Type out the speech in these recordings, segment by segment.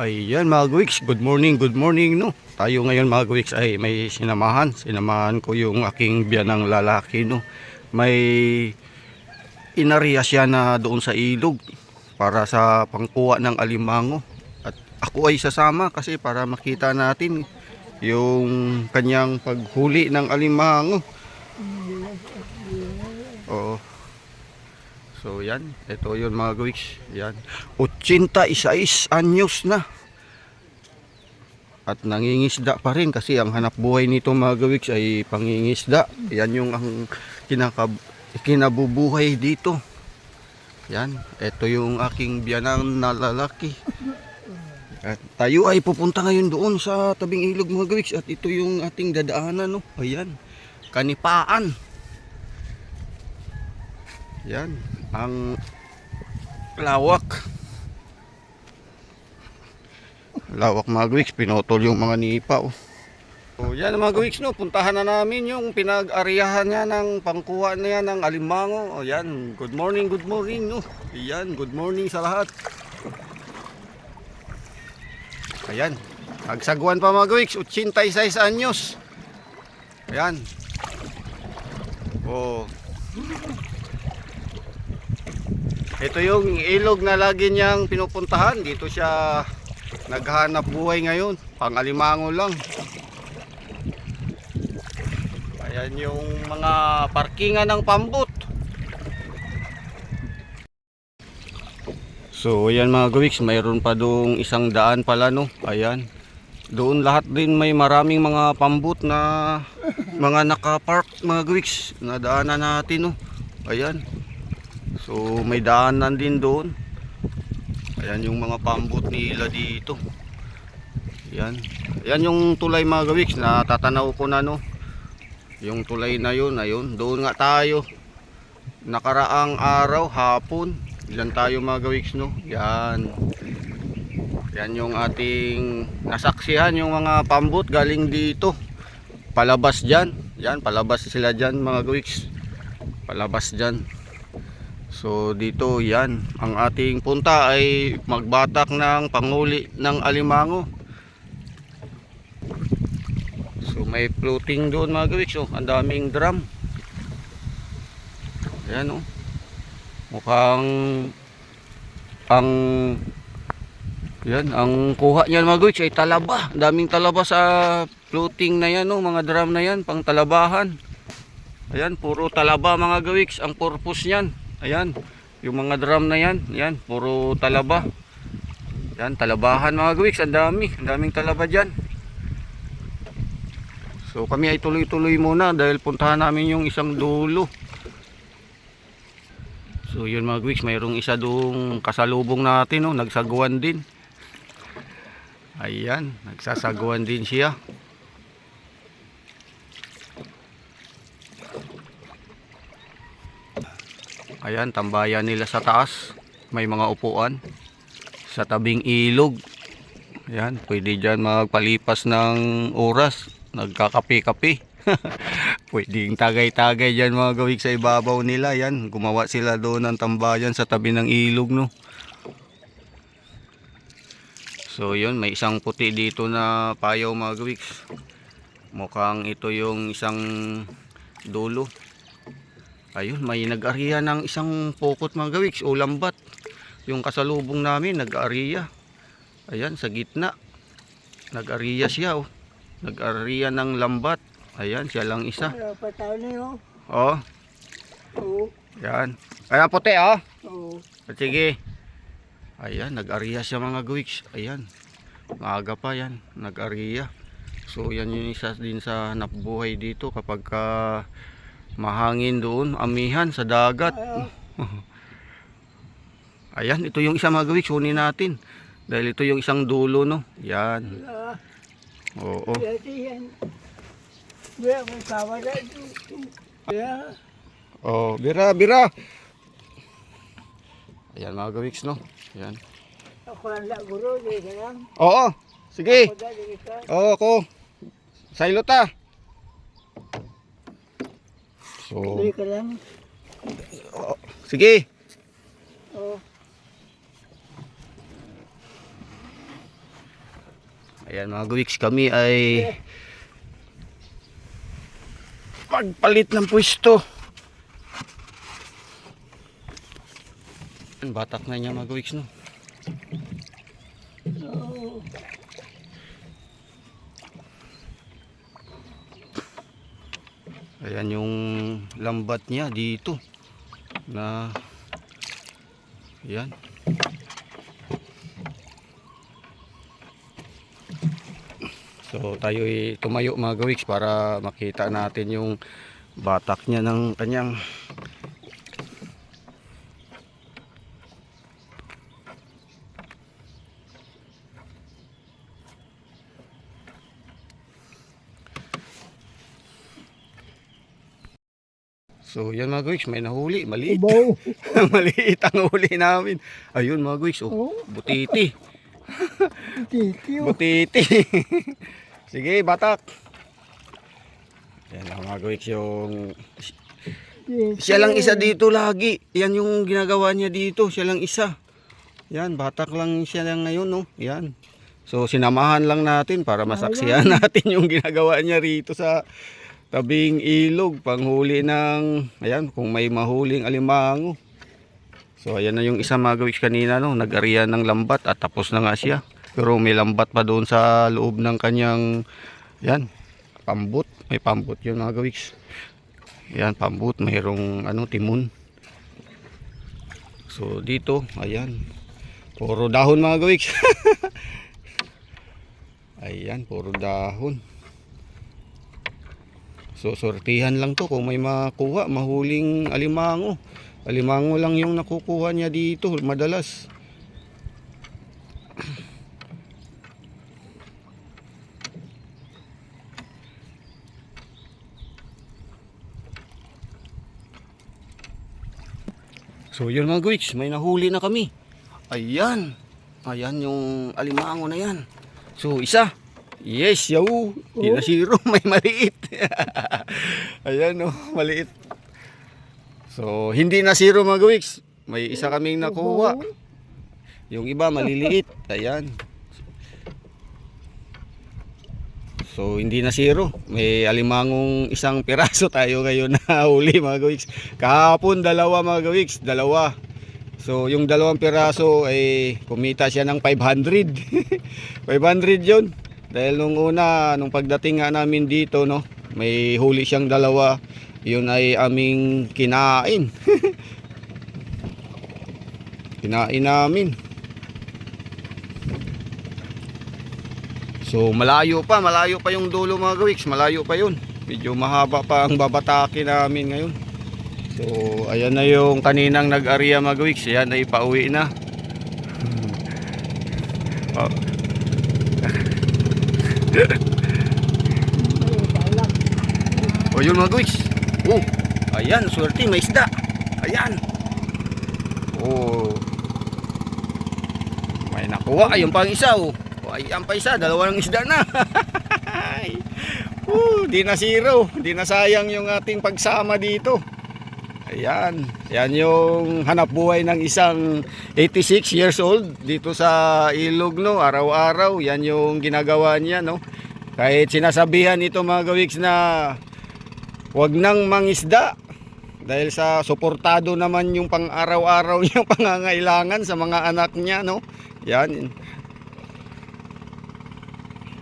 Ayan mga Gwiks, good morning, good morning no. Tayo ngayon mga Gwiks ay may sinamahan. Sinamahan ko yung aking biyanang lalaki no. May inariya siya na doon sa ilog para sa pangkuha ng alimango. At ako ay sasama kasi para makita natin yung kanyang paghuli ng alimango. Oo. So yan, ito yun mga Gwiks. Yan. 86 anyos na. At nangingisda pa rin kasi ang hanap buhay nito mga Gwiks ay pangingisda. Yan yung ang kinaka, kinabubuhay dito. Yan, ito yung aking biyanang na lalaki. At tayo ay pupunta ngayon doon sa tabing ilog mga Gwiks at ito yung ating dadaanan no. Ayan, kanipaan. Yan, ang lawak. Lawak mga Gwiks, pinotol yung mga nipa. Oh. So, yan mga Gwiks, no, puntahan na namin yung pinag-ariyahan niya ng pangkuha niya ng alimango. O yan, good morning, good morning. No. Yan, good morning sa lahat. Ayan, nagsagwan pa mga Gwiks, 86 anyos. Ayan. Oh. Ito yung ilog na lagi niyang pinupuntahan. Dito siya naghahanap buhay ngayon. Pangalimango lang. Ayan yung mga parkingan ng pambot. So ayan mga gawiks, mayroon pa doong isang daan pala no. Ayan. Doon lahat din may maraming mga pambot na mga nakapark mga gawiks na daanan natin no. Ayan. So may daanan din doon. Ayan yung mga pambot nila dito. Ayan. Ayan yung tulay mga gawiks na tatanaw ko na no. Yung tulay na yun, ayun. Doon nga tayo. Nakaraang araw, hapon. Ilan tayo mga gawiks no. Yan. Yan yung ating nasaksihan yung mga pambot galing dito. Palabas dyan. Yan, palabas sila dyan mga gawiks. Palabas dyan. So dito yan, ang ating punta ay magbatak ng panguli ng alimango. So may floating doon mga gawiks, oh. ang daming drum. Ayan oh. Mukhang ang yan, ang kuha niyan mga gawiks ay talaba. Ang daming talaba sa floating na yan, oh, mga drum na yan, pang talabahan. Ayan, puro talaba mga gawiks ang purpose niyan. Ayan, yung mga drum na yan, yan, puro talaba. Yan, talabahan mga gawiks, ang dami, ang daming talaba dyan. So kami ay tuloy-tuloy muna dahil puntahan namin yung isang dulo. So yun mga gawiks, mayroong isa doong kasalubong natin, no, nagsagwan din. Ayan, nagsasagwan din siya. Ayan, tambayan nila sa taas. May mga upuan. Sa tabing ilog. Ayan, pwede dyan magpalipas ng oras. Nagkakape-kape. Pwedeng tagay-tagay dyan mga gawik sa ibabaw nila. Yan, gumawa sila doon ng tambayan sa tabi ng ilog, no. So, yun, may isang puti dito na payaw mga gawiks. Mukhang ito yung isang dulo. Ayun, may nag-ariya ng isang pokot mga gawiks o lambat. Yung kasalubong namin, nag-ariya. Ayan, sa gitna. Nag-ariya siya, oh. Nag-ariya ng lambat. Ayan, siya lang isa. Wala pa tayo na yun. Oh, Oo. yan. Ayan, puti, oh. Oo. Sige. Ayan, nag-ariya siya mga gawiks. Ayan. Maaga pa yan, nag-ariya. So, yan yung isa din sa nabuhay dito kapag ka mahangin doon, amihan sa dagat. Ayan, ito yung isa mga gawiks, kunin natin. Dahil ito yung isang dulo, no? Yan. Oo. Oh, bira, bira. Ayan mga gawiks, no? Ayan. ako lang la guro, di ka. Oo, sige. Oo, ako. Silo ta. So, Di ka lang. sige. Oo. Ayan mga gawiks, kami ay pagpalit ng pwesto. Ayan, Batak na niya mga gawiks no. Oo. Ayan yung lambat niya dito. Na Ayan. So tayo ay tumayo mga gawiks para makita natin yung batak niya ng kanyang So yan mga gawiks, may nahuli, maliit. Maliit ang huli namin. Ayun mga gawiks, oh, Oh. butiti. Titiyo. Butiti. Sige, batak. Yan ang mga gawiks yung... Siya lang isa dito lagi. Yan yung ginagawa niya dito. Siya lang isa. Yan, batak lang siya lang ngayon, no? Yan. So, sinamahan lang natin para masaksihan natin yung ginagawa niya rito sa tabing ilog. Panghuli ng, ayan, kung may mahuling alimango. So, ayan na yung isa mga gawiks kanina, no? Nag-ariya ng lambat at tapos na nga siya. Pero may lambat pa doon sa loob ng kanyang, yan, pambut. May pambut yun mga gawiks. Yan, pambut. Mayroong, ano, timon. So, dito, ayan. Puro dahon mga gawiks. ayan, puro dahon. So, sortihan lang to kung may makuha, mahuling alimango. Alimango lang yung nakukuha niya dito, madalas. So yun mga guwiks, may nahuli na kami. Ayan. Ayan yung alimango na yan. So isa. Yes, yaw. Di na zero, may maliit. Ayan oh, maliit. So hindi na zero mga guwiks. May isa kaming nakuha. Yung iba maliliit. Ayan. So hindi na zero. May alimangong isang piraso tayo ngayon na huli mga gawiks. Kahapon dalawa mga gawiks, dalawa. So yung dalawang piraso ay kumita siya ng 500. 500 yun. Dahil nung una, nung pagdating nga namin dito, no, may huli siyang dalawa. Yun ay aming kinain. kinain namin. So malayo pa, malayo pa yung dulo mga gawiks, malayo pa yun. Medyo mahaba pa ang babatake namin ngayon. So ayan na yung kaninang nag-area mga gawiks, ayan ay pauwi na. Oh. O yun mga gawiks. Oh, ayan, swerte, may isda. Ayan. Oh. May nakuha, ayun pa ang isa oh. O, ayan pa isa, dalawang isda na. uh, di na zero, di na sayang yung ating pagsama dito. Ayan, yan yung hanap buhay ng isang 86 years old dito sa ilog no, araw-araw. Yan yung ginagawa niya no. Kahit sinasabihan ito mga gawiks na wag nang mangisda dahil sa suportado naman yung pang-araw-araw niyang pangangailangan sa mga anak niya no. Yan,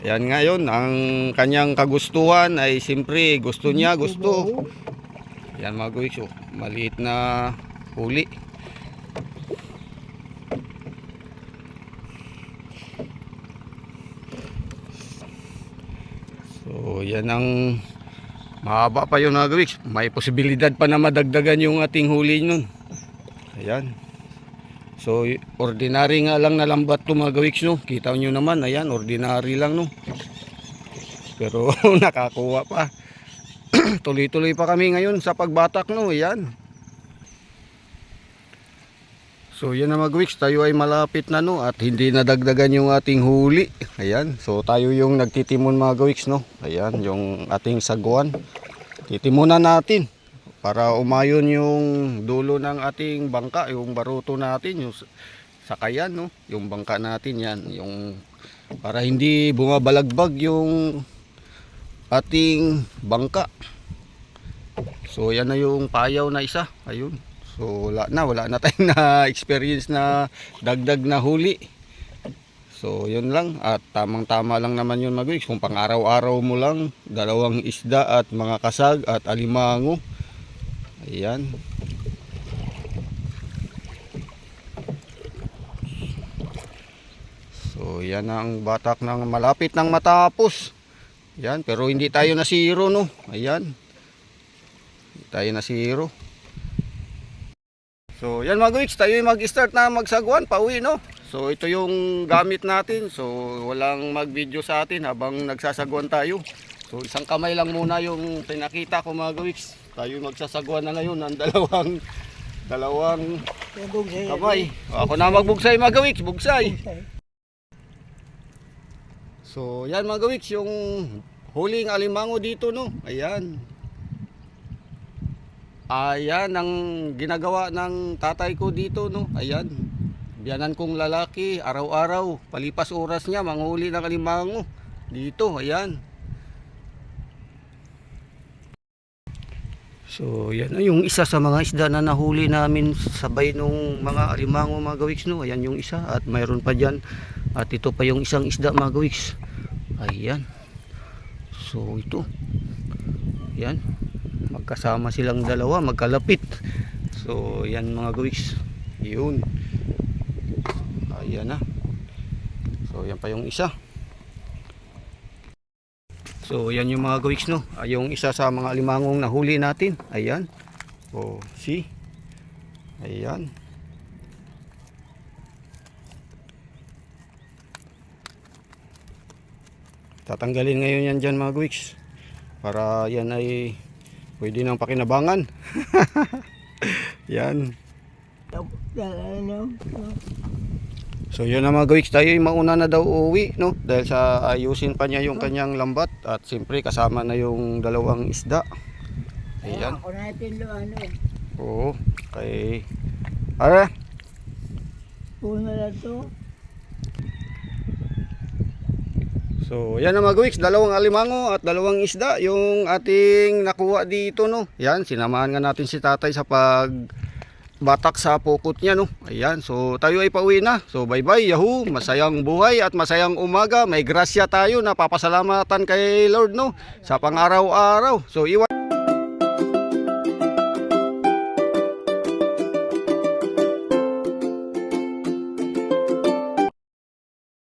yan ngayon, ang kanyang kagustuhan ay siyempre gusto niya, gusto. Yan mga guys, oh, maliit na huli. So, yan ang mahaba pa yun mga guys. May posibilidad pa na madagdagan yung ating huli nun. Ayan. So, ordinary nga lang na lambat to mga gawiks, no? Kita nyo naman, ayan, ordinary lang, no? Pero nakakuha pa. Tuloy-tuloy pa kami ngayon sa pagbatak, no? Ayan. So, yan na mga gawiks, tayo ay malapit na, no? At hindi nadagdagan yung ating huli. Ayan. So, tayo yung nagtitimon mga gawiks, no? Ayan, yung ating saguan. Titimunan natin para umayon yung dulo ng ating bangka, yung baruto natin, yung sakayan, no? Yung bangka natin yan, yung para hindi bumabalagbag yung ating bangka. So yan na yung payaw na isa. Ayun. So wala na, wala na tayong na experience na dagdag na huli. So yun lang at tamang tama lang naman yun mag kung pang araw-araw mo lang dalawang isda at mga kasag at alimango. Ayan. So yan ang batak ng malapit ng matapos. Yan, pero hindi tayo na zero no. Ayan. Tayo na zero. So yan mga guys, tayo yung mag-start na magsagwan, pauwi no. So ito yung gamit natin. So walang mag-video sa atin habang nagsasagwan tayo. So isang kamay lang muna yung pinakita ko mga guys. Tayo yung magsasagwan na ngayon ng dalawang dalawang kamay. Ako na magbugsay mga guys, bugsay. So, yan mga gawiks, yung huling alimango dito, no? Ayan. Ayan ang ginagawa ng tatay ko dito, no? Ayan. Biyanan kong lalaki, araw-araw, palipas oras niya, manghuli ng alimango. Dito, ayan. So, yan yung isa sa mga isda na nahuli namin sabay nung mga alimango mga gawiks, no? Ayan yung isa at mayroon pa dyan. At ito pa yung isang isda mga gawiks. Ayan. So ito. Yan. Magkasama silang dalawa, magkalapit. So yan mga gawiks. Yun. Ayan na. So yan pa yung isa. So yan yung mga gawiks no. Ay, yung isa sa mga limangong nahuli natin. Ayan. O see. Ayan. Tatanggalin ngayon yan dyan mga guwiks. Para yan ay pwede nang pakinabangan. yan. So yun na mga guwiks. Tayo yung mauna na daw uuwi. No? Dahil sa ayusin pa niya yung kanyang lambat. At siyempre kasama na yung dalawang isda. Ayan. Ako natin lo ano. Oo. Kay... Ara. Una na to. So, yan na mga guwiks, dalawang alimango at dalawang isda yung ating nakuha dito, no. Yan, sinamahan nga natin si tatay sa pag batak sa pukot niya, no. Ayan, so tayo ay pauwi na. So, bye-bye, yahoo. Masayang buhay at masayang umaga. May grasya tayo na papasalamatan kay Lord, no. Sa pang-araw-araw. So, iwan